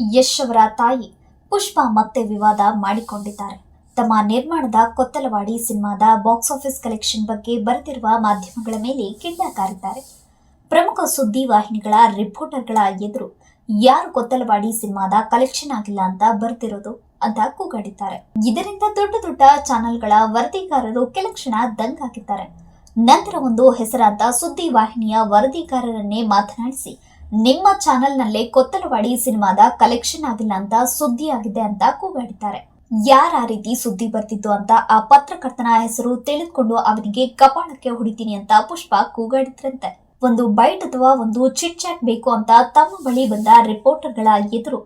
ಯಶ್ ಅವರ ತಾಯಿ ಪುಷ್ಪ ಮತ್ತೆ ವಿವಾದ ಮಾಡಿಕೊಂಡಿದ್ದಾರೆ. ತಮ್ಮ ನಿರ್ಮಾಣದ ಕೊತ್ತಲವಾಡಿ ಸಿನಿಮಾದ ಬಾಕ್ಸ್ ಆಫೀಸ್ ಕಲೆಕ್ಷನ್ ಬಗ್ಗೆ ಬರೆದಿರುವ ಮಾಧ್ಯಮಗಳ ಮೇಲೆ ಕಿಂಡಕಾರಿದ್ದಾರೆ ಪ್ರಮುಖ ಸುದ್ದಿ ವಾಹಿನಿಗಳ ರಿಪೋರ್ಟರ್ಗಳ ಎದುರು ಯಾರು ಕೊತ್ತಲವಾಡಿ ಸಿನಿಮಾದ ಕಲೆಕ್ಷನ್ ಆಗಿಲ್ಲ ಅಂತ ಬರ್ತಿರೋದು ಅಂತ ಕೂಗಾಡಿದ್ದಾರೆ. ಇದರಿಂದ ದೊಡ್ಡ ದೊಡ್ಡ ಚಾನೆಲ್ಗಳ ವರದಿಗಾರರು ಕೆಲ ಕ್ಷಣ ದಂಗಾಗಿದ್ದಾರೆ ನಂತರ ಒಂದು ಹೆಸರಾದ ಸುದ್ದಿ ವಾಹಿನಿಯ ವರದಿಗಾರರನ್ನೇ ಮಾತನಾಡಿಸಿ ನಿಮ್ಮ ಚಾನೆಲ್ನಲ್ಲೇ ಕೊತ್ತಲವಾಡಿ ಸಿನಿಮಾದ ಕಲೆಕ್ಷನ್ ಆಗಿಲ್ಲ ಅಂತ ಸುದ್ದಿ ಆಗಿದೆ ಅಂತ ಕೂಗಾಡಿದ್ದಾರೆ. ಯಾರ ರೀತಿ ಸುದ್ದಿ ಬರ್ತಿತ್ತು ಅಂತ ಆ ಪತ್ರಕರ್ತನ ಹೆಸರು ತಿಳಿದುಕೊಂಡು ಅವನಿಗೆ ಕಪಾಳಕ್ಕೆ ಹೊಡಿತೀನಿ ಅಂತ ಪುಷ್ಪ ಕೂಗಾಡಿದ್ರಂತೆ. ಒಂದು ಬೈಟ್ ಅಥವಾ ಒಂದು ಚಿಟ್ ಚಾಟ್ ಬೇಕು ಅಂತ ತಮ್ಮ ಬಳಿ ಬಂದ ರಿಪೋರ್ಟರ್ಗಳ ಎದುರು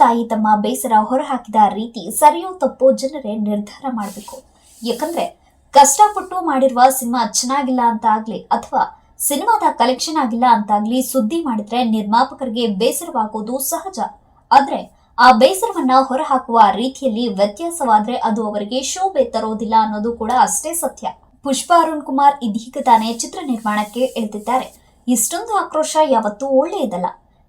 ತಾಯಿ ತಮ್ಮ ಬೇಸರ ಹೊರಹಾಕಿದ ರೀತಿ ಸರಿಯೋ ತಪ್ಪೋ ಜನರೇ ನಿರ್ಧಾರ ಮಾಡಬೇಕು. ಯಾಕಂದ್ರೆ ಕಷ್ಟಪಟ್ಟು ಮಾಡಿರುವ ಸಿನಿಮಾ ಚೆನ್ನಾಗಿಲ್ಲ ಅಂತ ಆಗ್ಲಿ ಅಥವಾ ಸಿನಿಮಾದ ಕಲೆಕ್ಷನ್ ಆಗಿಲ್ಲ ಅಂತಾಗ್ಲಿ ಸುದ್ದಿ ಮಾಡಿದ್ರೆ ನಿರ್ಮಾಪಕರಿಗೆ ಬೇಸರವಾಗೋದು ಸಹಜ. ಆದ್ರೆ ಆ ಬೇಸರವನ್ನ ಹೊರಹಾಕುವ ರೀತಿಯಲ್ಲಿ ವ್ಯತ್ಯಾಸವಾದ್ರೆ ಅದು ಅವರಿಗೆ ಶೋಭೆ ತರೋದಿಲ್ಲ ಅನ್ನೋದು ಕೂಡ ಅಷ್ಟೇ ಸತ್ಯ. ಪುಷ್ಪ ಅರುಣ್ ಕುಮಾರ್ ಇದೀಗ ತಾನೇ ಚಿತ್ರ ನಿರ್ಮಾಣಕ್ಕೆ ಇಳಿದಿದ್ದಾರೆ ಇಷ್ಟೊಂದು ಆಕ್ರೋಶ ಯಾವತ್ತೂ ಒಳ್ಳೆಯದಲ್ಲ.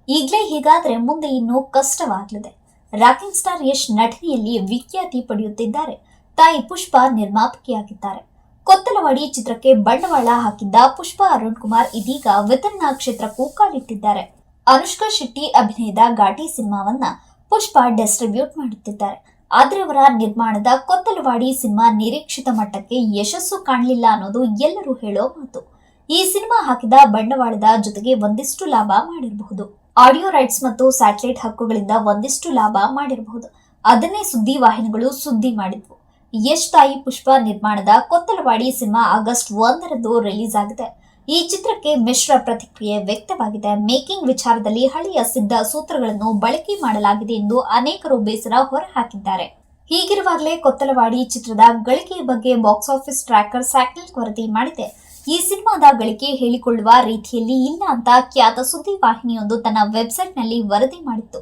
ಈಗಲೇ ಹೀಗಾದ್ರೆ ಮುಂದೆ ಇನ್ನೂ ಕಷ್ಟವಾಗಲಿದೆ. ರಾಕಿಂಗ್ ಸ್ಟಾರ್ ಯಶ್ ನಟನೆಯಲ್ಲಿ ವಿಖ್ಯಾತಿ ಪಡೆಯುತ್ತಿದ್ದಾರೆ. ತಾಯಿ ಪುಷ್ಪ ನಿರ್ಮಾಪಕಿಯಾಗಿದ್ದಾರೆ. ಕೊತ್ತಲವಾಡಿ ಚಿತ್ರಕ್ಕೆ ಬಂಡವಾಳ ಹಾಕಿದ್ದ ಪುಷ್ಪ ಅರುಣ್ ಕುಮಾರ್ ಇದೀಗ ವಿತರಣಾ ಕ್ಷೇತ್ರಕ್ಕೂ ಕಾಲಿಟ್ಟಿದ್ದಾರೆ. ಅನುಷ್ಕಾ ಶೆಟ್ಟಿ ಅಭಿನಯದ ಘಾಟಿ ಸಿನಿಮಾವನ್ನ ಪುಷ್ಪ ಡಿಸ್ಟ್ರಿಬ್ಯೂಟ್ ಮಾಡುತ್ತಿದ್ದಾರೆ. ಆದ್ರೆ ಅವರ ನಿರ್ಮಾಣದ ಕೊತ್ತಲವಾಡಿ ಸಿನಿಮಾ ನಿರೀಕ್ಷಿತ ಮಟ್ಟಕ್ಕೆ ಯಶಸ್ಸು ಕಾಣಲಿಲ್ಲ ಅನ್ನೋದು ಎಲ್ಲರೂ ಹೇಳೋ ಮಾತು. ಈ ಸಿನಿಮಾ ಹಾಕಿದ ಬಂಡವಾಳದ ಜೊತೆಗೆ ಒಂದಿಷ್ಟು ಲಾಭ ಮಾಡಿರಬಹುದು. ಆಡಿಯೋ ರೈಟ್ಸ್ ಮತ್ತು ಸ್ಯಾಟಲೈಟ್ ಹಕ್ಕುಗಳಿಂದ ಒಂದಿಷ್ಟು ಲಾಭ ಮಾಡಿರಬಹುದು. ಅದನ್ನೇ ಸುದ್ದಿ ವಾಹಿನಿಗಳು ಸುದ್ದಿ ಮಾಡಿದ್ವು. ಯಶ್ ತಾಯಿ ಪುಷ್ಪ ನಿರ್ಮಾಣದ ಕೊತ್ತಲವಾಡಿ ಸಿನಿಮಾ ಆಗಸ್ಟ್ ಒಂದರಂದು ರಿಲೀಸ್ ಆಗಿದೆ. ಈ ಚಿತ್ರಕ್ಕೆ ಮಿಶ್ರ ಪ್ರತಿಕ್ರಿಯೆ ವ್ಯಕ್ತವಾಗಿದೆ. ಮೇಕಿಂಗ್ ವಿಚಾರದಲ್ಲಿ ಹಳೆಯ ಸಿದ್ಧ ಸೂತ್ರಗಳನ್ನು ಬಳಕೆ ಮಾಡಲಾಗಿದೆ ಎಂದು ಅನೇಕರು ಬೇಸರ ಹೊರಹಾಕಿದ್ದಾರೆ. ಹೀಗಿರುವಾಗಲೇ ಕೊತ್ತಲವಾಡಿ ಚಿತ್ರದ ಗಳಿಕೆಯ ಬಗ್ಗೆ ಬಾಕ್ಸ್ ಆಫೀಸ್ ಟ್ರ್ಯಾಕರ್ ಸ್ಯಾಟಲೈಟ್ ವರದಿ ಮಾಡಿದೆ. ಈ ಸಿನಿಮಾದ ಗಳಿಕೆ ಹೇಳಿಕೊಳ್ಳುವ ರೀತಿಯಲ್ಲಿ ಇಲ್ಲ ಅಂತ ಖ್ಯಾತ ಸುದ್ದಿ ವಾಹಿನಿಯೊಂದು ತನ್ನ ವೆಬ್ಸೈಟ್ನಲ್ಲಿ ವರದಿ ಮಾಡಿತ್ತು.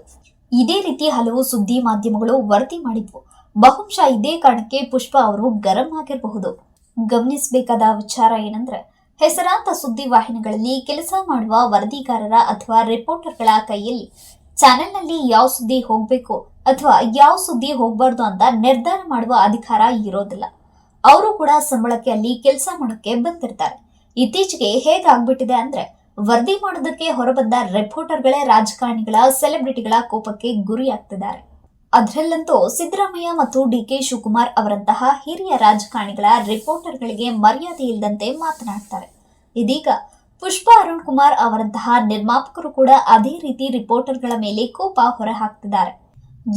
ಇದೇ ರೀತಿ ಹಲವು ಸುದ್ದಿ ಮಾಧ್ಯಮಗಳು ವರದಿ ಮಾಡಿದ್ವು. ಬಹುಶಃ ಇದೇ ಕಾರಣಕ್ಕೆ ಪುಷ್ಪ ಅವರು ಗರಂ ಆಗಿರಬಹುದು. ಗಮನಿಸಬೇಕಾದ ವಿಚಾರ ಏನಂದ್ರೆ, ಹೆಸರಾಂತ ಸುದ್ದಿ ವಾಹಿನಿಗಳಲ್ಲಿ ಕೆಲಸ ಮಾಡುವ ವರದಿಗಾರರ ಅಥವಾ ರಿಪೋರ್ಟರ್ಗಳ ಕೈಯಲ್ಲಿ ಚಾನೆಲ್ನಲ್ಲಿ ಯಾವ ಸುದ್ದಿ ಹೋಗಬೇಕು ಅಥವಾ ಯಾವ ಸುದ್ದಿ ಹೋಗಬಾರ್ದು ಅಂತ ನಿರ್ಧಾರ ಮಾಡುವ ಅಧಿಕಾರ ಇರೋದಿಲ್ಲ. ಅವರು ಕೂಡ ಸಂಬಳಕ್ಕೆ ಅಲ್ಲಿ ಕೆಲಸ ಮಾಡೋಕ್ಕೆ ಬಂದಿರ್ತಾರೆ. ಇತ್ತೀಚೆಗೆ ಹೇಗಾಗ್ಬಿಟ್ಟಿದೆ ಅಂದ್ರೆ, ವರದಿ ಮಾಡೋದಕ್ಕೆ ಹೊರಬಂದ ರಿಪೋರ್ಟರ್ಗಳೇ ರಾಜಕಾರಣಿಗಳ, ಸೆಲೆಬ್ರಿಟಿಗಳ ಕೋಪಕ್ಕೆ ಗುರಿಯಾಗ್ತಿದ್ದಾರೆ. ಅದರಲ್ಲಂತೂ ಸಿದ್ದರಾಮಯ್ಯ ಮತ್ತು ಡಿ ಕೆ ಶಿವಕುಮಾರ್ ಅವರಂತಹ ಹಿರಿಯ ರಾಜಕಾರಣಿಗಳ ರಿಪೋರ್ಟರ್ಗಳಿಗೆ ಮರ್ಯಾದೆ ಇಲ್ಲದಂತೆ ಮಾತನಾಡ್ತಾರೆ. ಇದೀಗ ಪುಷ್ಪ ಅರುಣ್ ಕುಮಾರ್ ಅವರಂತಹ ನಿರ್ಮಾಪಕರು ಕೂಡ ಅದೇ ರೀತಿ ರಿಪೋರ್ಟರ್ಗಳ ಮೇಲೆ ಕೋಪ ಹೊರಹಾಕ್ತಿದ್ದಾರೆ.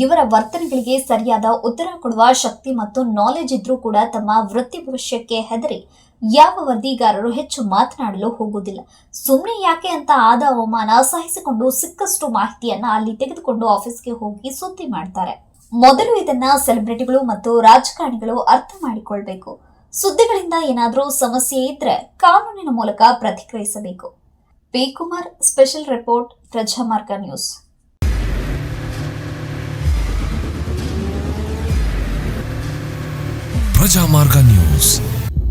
ಇವರ ವರ್ತನೆಗಳಿಗೆ ಸರಿಯಾದ ಉತ್ತರ ಕೊಡುವ ಶಕ್ತಿ ಮತ್ತು ನಾಲೆಜ್ ಇದ್ರೂ ಕೂಡ ತಮ್ಮ ವೃತ್ತಿ ಭವಿಷ್ಯಕ್ಕೆ ಹೆದರಿ ಯಾವ ವರದಿಗಾರರು ಹೆಚ್ಚು ಮಾತನಾಡಲು ಹೋಗುವುದಿಲ್ಲ. ಸುಮ್ಮನೆ ಯಾಕೆ ಅಂತ ಆದ ಅವಮಾನ ಸಹಿಸಿಕೊಂಡು ಸಿಕ್ಕಷ್ಟು ಮಾಹಿತಿಯನ್ನ ಅಲ್ಲಿ ತೆಗೆದುಕೊಂಡು ಆಫೀಸ್ಗೆ ಹೋಗಿ ಸುದ್ದಿ ಮಾಡ್ತಾರೆ. ಮೊದಲು ಇದನ್ನ ಸೆಲೆಬ್ರಿಟಿಗಳು ಮತ್ತು ರಾಜಕಾರಣಿಗಳು ಅರ್ಥ ಮಾಡಿಕೊಳ್ಬೇಕು. ಸುದ್ದಿಗಳಿಂದ ಏನಾದರೂ ಸಮಸ್ಯೆ ಇದ್ರೆ ಕಾನೂನಿನ ಮೂಲಕ ಪ್ರತಿಕ್ರಿಯಿಸಬೇಕು. P. Kumar, special report, Prajamarga news. Prajamarga news.